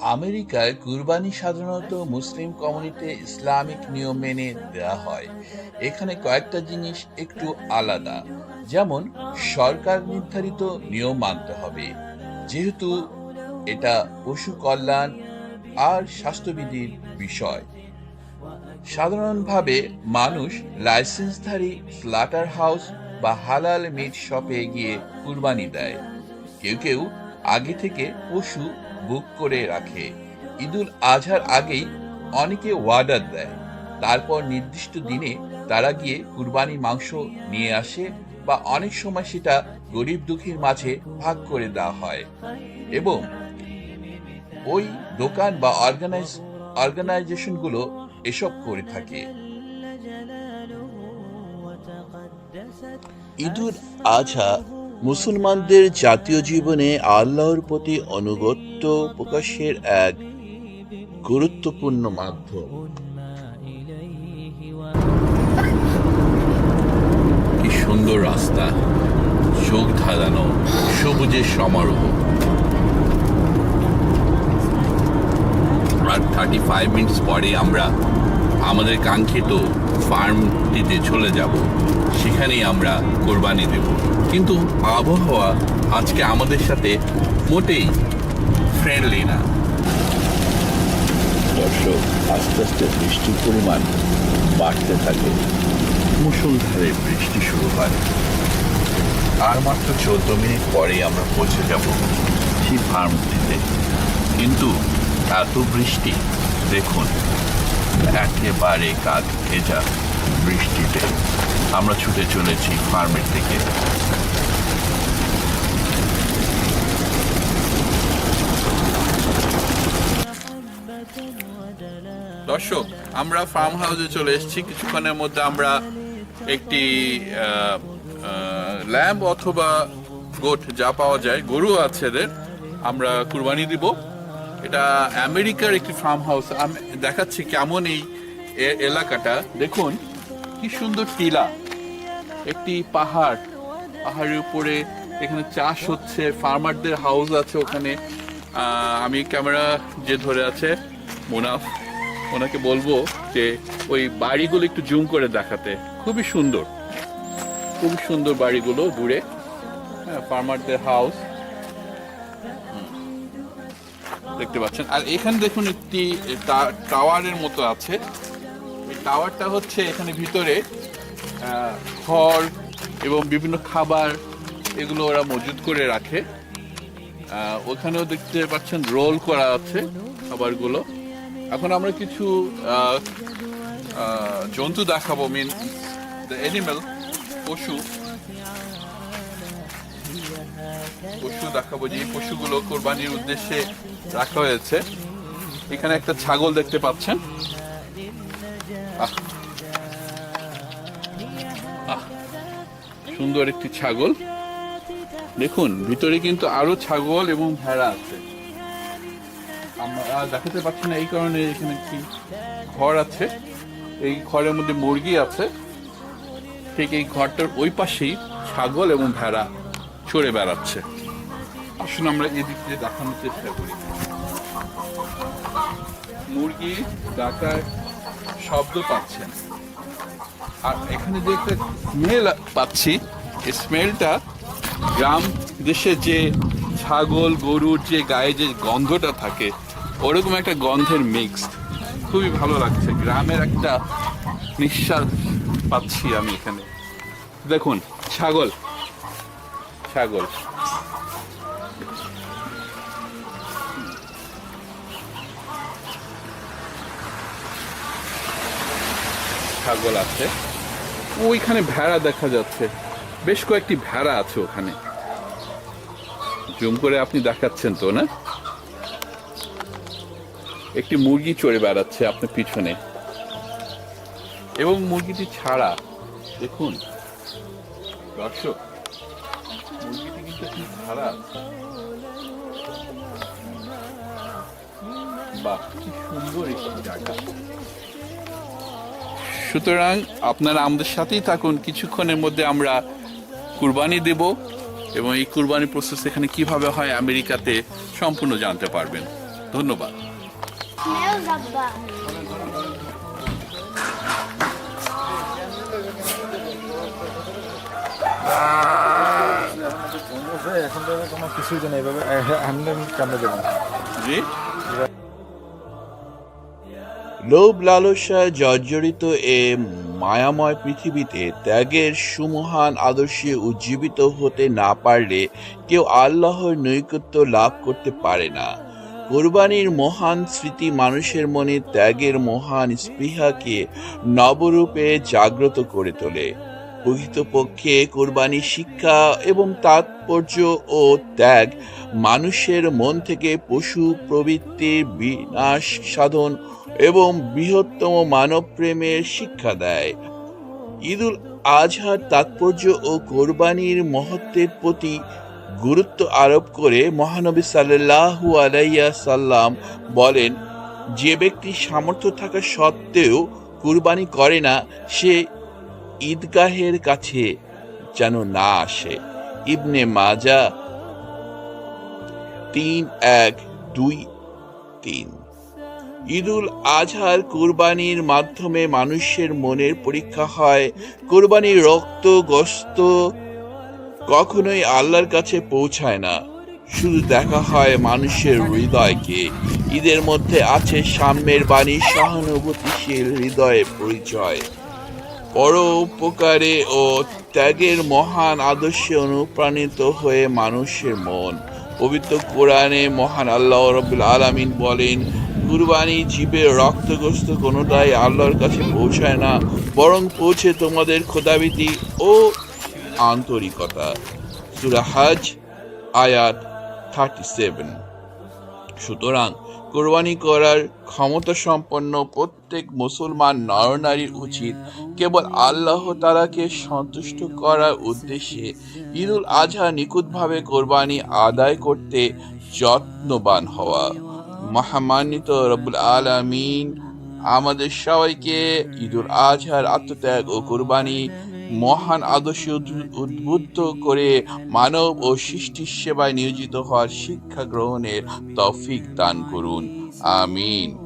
আমেরিকায় কুরবানি সাধারণত মুসলিম কমিউনিটিতে ইসলামিক নিয়ম মেনে দেওয়া হয়। এখানে কয়েকটা জিনিস একটু আলাদা। যেমন, সরকার নির্ধারিত নিয়ম মানতে হবে। যেহেতু এটা পশু কল্যাণ আর স্বাস্থ্যবিধির বিষয়। সাধারণভাবে মানুষ লাইসেন্সধারী স্লাটার হাউস বা হালাল মিট শপে গিয়ে কুরবানি দেয়। কেউ কেউ আগে থেকে পশু বুক করে রাখে। ঈদুল আজহার আগেই অনেকে ওয়ার্ডার দেয়। তারপর নির্দিষ্ট দিনে তারা গিয়ে কুরবানি মাংস নিয়ে আসে বা অনেক সময় সেটা গরিব দুঃখীর মাঝে ভাগ করে দেওয়া হয়। এবং ওই দোকান বা অর্গানাইজ অর্গানাইজেশনগুলো এসব করে থাকে। ঈদুল আজহা মুসলমানদের জাতীয় জীবনে আল্লাহর প্রতি অনুগত্য প্রকাশের এক গুরুত্বপূর্ণ মাধ্যম। কি সুন্দর রাস্তা, চোখ ধাঁধানো সবুজের সমারোহ। আর থার্টি ফাইভ মিনিটস পরে আমরা আমাদের কাঙ্ক্ষিত ফার্মটিতে চলে যাব। সেখানেই আমরা কোরবানি দেব। কিন্তু আবহাওয়া আজকে আমাদের সাথে মোটেই ফ্রেন্ডলি না। দর্শক আস্তে আস্তে বৃষ্টির পরিমাণ বাড়তে থাকে। মুসলধারে বৃষ্টি শুরু হয়। আর মাত্র চোদ্দ মিনিট পরেই আমরা পৌঁছে যাব সেই ফার্মটিতে কিন্তু এত বৃষ্টি দেখুন একেবারে কাক ভেজা বৃষ্টিতে। আমরা ছুটে চলেছি ফার্মের দিকে। দর্শক, আমরা ফার্ম হাউসে চলে এসেছি। কিছুক্ষণের মধ্যে আমরা একটি ল্যাম্প অথবা গোট যা পাওয়া যায়, গরু আছে এদের, আমরা কুরবানি দিব। এটা আমেরিকার একটি ফার্ম হাউস আমি দেখাচ্ছি কেমন এই এলাকাটা। দেখুন, কি সুন্দর টিলা। একটি পাহাড়। পাহাড়ের উপরে এখানে চাষ হচ্ছে ফার্মারদের হাউস আছে ওখানে। আমি ক্যামেরা যে ধরে আছে, মুনাফ। ওনাকে বলব যে ওই বাড়িগুলো একটু জুম করে দেখাতে। খুবই সুন্দর। খুবই সুন্দর বাড়িগুলো দূরে। হ্যাঁ ফার্মারদের হাউস দেখতে পাচ্ছেন? আর এখানে দেখুন একটি টাওয়ারের মতো আছে। এই টাওয়ারটা হচ্ছে এখানে ভিতরে খড় এবং বিভিন্ন খাবার এগুলো ওরা মজুদ করে রাখে। ওখানেও দেখতে পাচ্ছেন রোল করা আছে খাবারগুলো। এখন আমরা কিছু জন্তু দেখাবো মিন দ্য এনিম্যাল পশু। পশু দেখাবো, যে পশুগুলো কোরবানির উদ্দেশ্যে রাখা হয়েছে। এখানে একটা ছাগল দেখতে পাচ্ছেন। সুন্দর একটি ছাগল। দেখুন, ভিতরে কিন্তু আরও ছাগল এবং ভেড়া আছে। আমরা দেখাতে পাচ্ছি না, এই কারণে এখানে একটি ঘর আছে। এই ঘরের মধ্যে মুরগি আছে। ঠিক এই ঘরটার ওই পাশেই ছাগল এবং ভেড়া চড়ে বেড়াচ্ছে। আসুন আমরা এদিক দিয়ে দেখানোর চেষ্টা করি। মুরগি ডাকার শব্দ পাচ্ছেন। আর এখানে যে একটা স্মেল পাচ্ছি, এই স্মেলটা গ্রাম দেশে যে ছাগল, গরুর যে গায়ে যে গন্ধটা থাকে ওরকম একটা গন্ধের মিক্স খুবই ভালো লাগছে। গ্রামের একটা নিঃশ্বাস পাচ্ছি আমি এখানে। দেখুন, ছাগল। ছাগল। ছাগল আছে। ওইখানে ভেড়া দেখা যাচ্ছে। বেশ কয়েকটি ভেড়া আছে ওখানে। জুম করে আপনি দেখাচ্ছেন তো, না? একটি মুরগি চড়ে বেড়াচ্ছে আপনার পিছনে। এবং মুরগিটি ছাড়া, দেখুন, দর্শক, মুরগিটি কিন্তু ছাড়া। কি সুন্দর একটি জায়গা। সুতরাং আপনারা আমাদের সাথেই থাকুন। কিছুক্ষণের মধ্যে আমরা কুরবানি দেব এবং এই কুরবানি প্রসেস এখানে কীভাবে হয়, আমেরিকাতে সম্পূর্ণ জানতে পারবেন। ধন্যবাদ। এখন তো কোনো কিছুই তো এভাবে আমরা কামড়ে দেবো জি? লোভ লালসায় জর্জরিত এ মায়াময় পৃথিবীতে ত্যাগের সুমহান আদর্শে উজ্জীবিত হতে না পারলে কেউ আল্লাহর নৈকট্য লাভ করতে পারে না। কোরবানির মহান স্মৃতি মানুষের মনে ত্যাগের মহান স্পৃহাকে নবরূপে জাগ্রত করে তোলে। প্রকৃতপক্ষে কোরবানি শিক্ষা এবং তাৎপর্য ও ত্যাগ মানুষের মন থেকে পশু প্রবৃত্তির বিনাশ সাধন এবং বৃহত্তম মানব প্রেমের শিক্ষা দেয়। ঈদুল আজহার তাৎপর্য ও কোরবানির মহত্বের প্রতি গুরুত্ব আরোপ করে মহানবী সাল্লাল্লাহু আলাইয়া সাল্লাম বলেন, যে ব্যক্তি সামর্থ্য থাকা সত্ত্বেও কুরবানি করে না, সে ঈদগাহের কাছে যেন না আসে। ইবনে মাজা তিন এক দুই তিন। ঈদুল আজহার কুরবানির মাধ্যমে মানুষের মনের পরীক্ষা হয়। কুরবানির রক্ত গস্ত কখনোই আল্লাহর কাছে পৌঁছায় না। শুধু দেখা হয় মানুষের হৃদয়কে। ঈদের মধ্যে আছে সাম্যের বাণী, সহানুভূতিশীল হৃদয়ের পরিচয়। পরোপকারে ও ত্যাগের মহান আদর্শে অনুপ্রাণিত হয়ে মানুষের মন। পবিত্র কোরআনে মহান আল্লাহ রবুল আলামিন বলেন, কুরবানি জীবের রক্তগ্রস্ত কোনোটাই আল্লাহর কাছে পৌঁছায় না, বরং পৌঁছে তোমাদের খোদাবিতি ও আন্তরিকতা। সুরা হাজ, আয়াত থার্টি সেভেন সুতরাং কোরবানি করার ক্ষমতা সম্পন্ন প্রত্যেক মুসলমান নরনারীর উচিত কেবল আল্লাহ তালাকে সন্তুষ্ট করার উদ্দেশ্যে ঈদুল আজহা নিখুঁতভাবে কোরবানি আদায় করতে যত্নবান হওয়া। মহামান্বিত রবুল আলামিন আমাদের সবাইকে ঈদুল আজহার আত্মত্যাগ ও কোরবানি মহান আদর্শ উদ্বু- উদ্বুদ্ধ করে মানব ও সৃষ্টির সেবায় নিয়োজিত হওয়ার শিক্ষা গ্রহণের তৌফিক দান করুন। আমিন।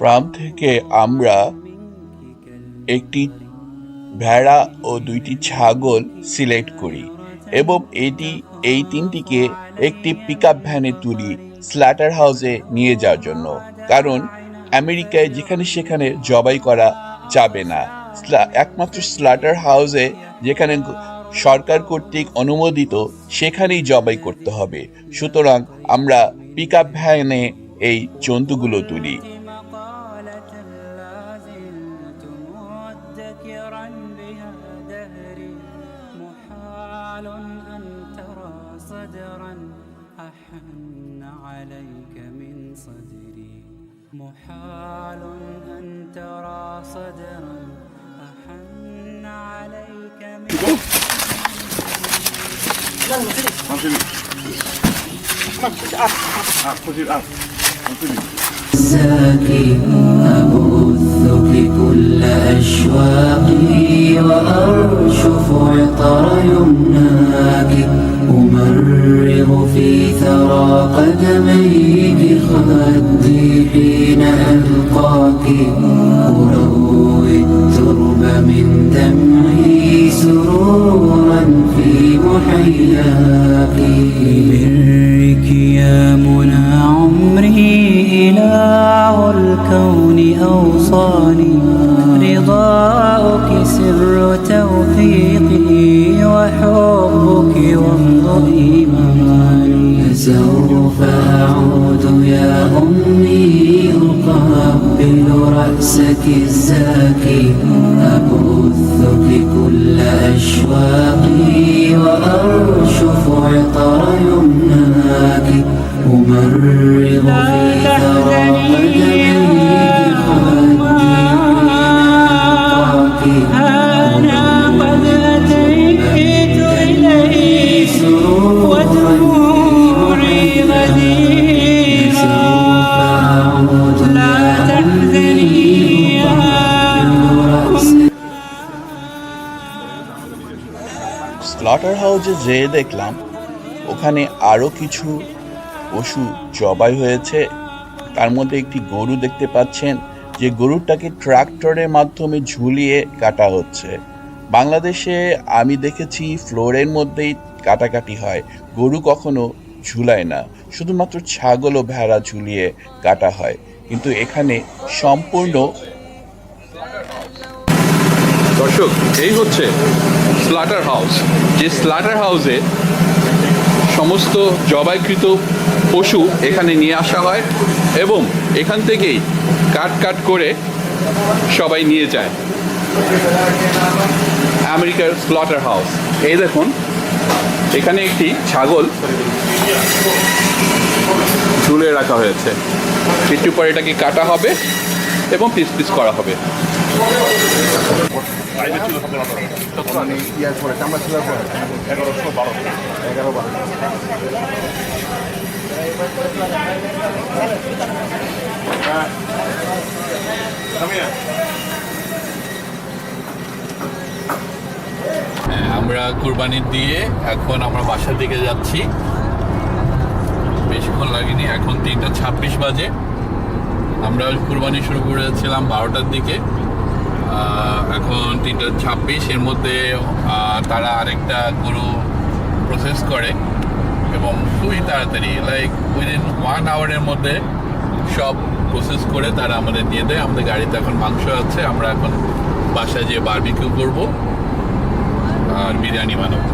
ফ্রাম থেকে আমরা একটি ভেড়া ও দুইটি ছাগল সিলেক্ট করি এবং এটি, এই তিনটিকে একটি পিক ভ্যানে তুলি স্ল্যাটার হাউসে নিয়ে যাওয়ার জন্য। কারণ আমেরিকায় যেখানে সেখানে জবাই করা যাবে না। একমাত্র স্ল্যাটার হাউসে যেখানে সরকার কর্তৃক অনুমোদিত সেখানেই জবাই করতে হবে। সুতরাং আমরা পিক ভ্যানে এই জন্তুগুলো তুলি। صدري. محال أن ترى صدرا. أحن عليك من الزاكي أبثك كل أشواقي وأرشف عطر أروي الترب من دمعي سرورا في محياك. برك يا منى عمري إله الكون أوصاني. رضاؤك سر توفيقي وحبك وامض إيماني. سوف أعود يا أمي أقبل رأسك الزاكي. أبثك كل أشواقي وأرشف عطر স্লটার হাউসে যেয়ে দেখলাম, ওখানে আরও কিছু পশু জবাই হয়েছে। তার মধ্যে একটি গরু দেখতে পাচ্ছেন, যে গরুটাকে ট্রাক্টরের মাধ্যমে ঝুলিয়ে কাটা হচ্ছে। বাংলাদেশে আমি দেখেছি ফ্লোরের মধ্যেই কাটাকাটি হয়, গরু কখনো ঝুলায় না। শুধুমাত্র ছাগল ও ভেড়া ঝুলিয়ে কাটা হয়। কিন্তু এখানে সম্পূর্ণ দর্শক, এই হচ্ছে স্লাটার হাউস যে স্লাটার হাউসে সমস্ত জবাইকৃত পশু এখানে নিয়ে আসা হয় এবং এখান থেকেই কাট কাট করে সবাই নিয়ে যায়। আমেরিকার স্লটার হাউস এই দেখুন, এখানে একটি ছাগল ঝুলে রাখা হয়েছে। একটু পরে এটাকে কাটা হবে এবং পিস পিস করা হবে। মানে ইয়ার পরে চামড়া ছিলার পরে? এগারোশো বারো। এগারো বারো। হ্যাঁ, আমরা কুরবানি দিয়ে এখন আমরা বাসার দিকে যাচ্ছি। বেশিক্ষণ লাগেনি এখন তিনটা ছাব্বিশ বাজে। আমরা কুরবানি শুরু করেছিলাম বারোটার দিকে। এখন তিনটা ছাব্বিশ, এর মধ্যে তারা আরেকটা গরু প্রসেস করে এবং খুবই তাড়াতাড়ি লাইক উইদিন ওয়ান আওয়ারের মধ্যে সব প্রসেস করে তারা আমাদের দিয়ে দেয়। আমাদের গাড়িতে এখন মাংস আছে, আমরা এখন বাসায় যেয়ে বারবিকিউ করব আর বিরিয়ানি বানাবো।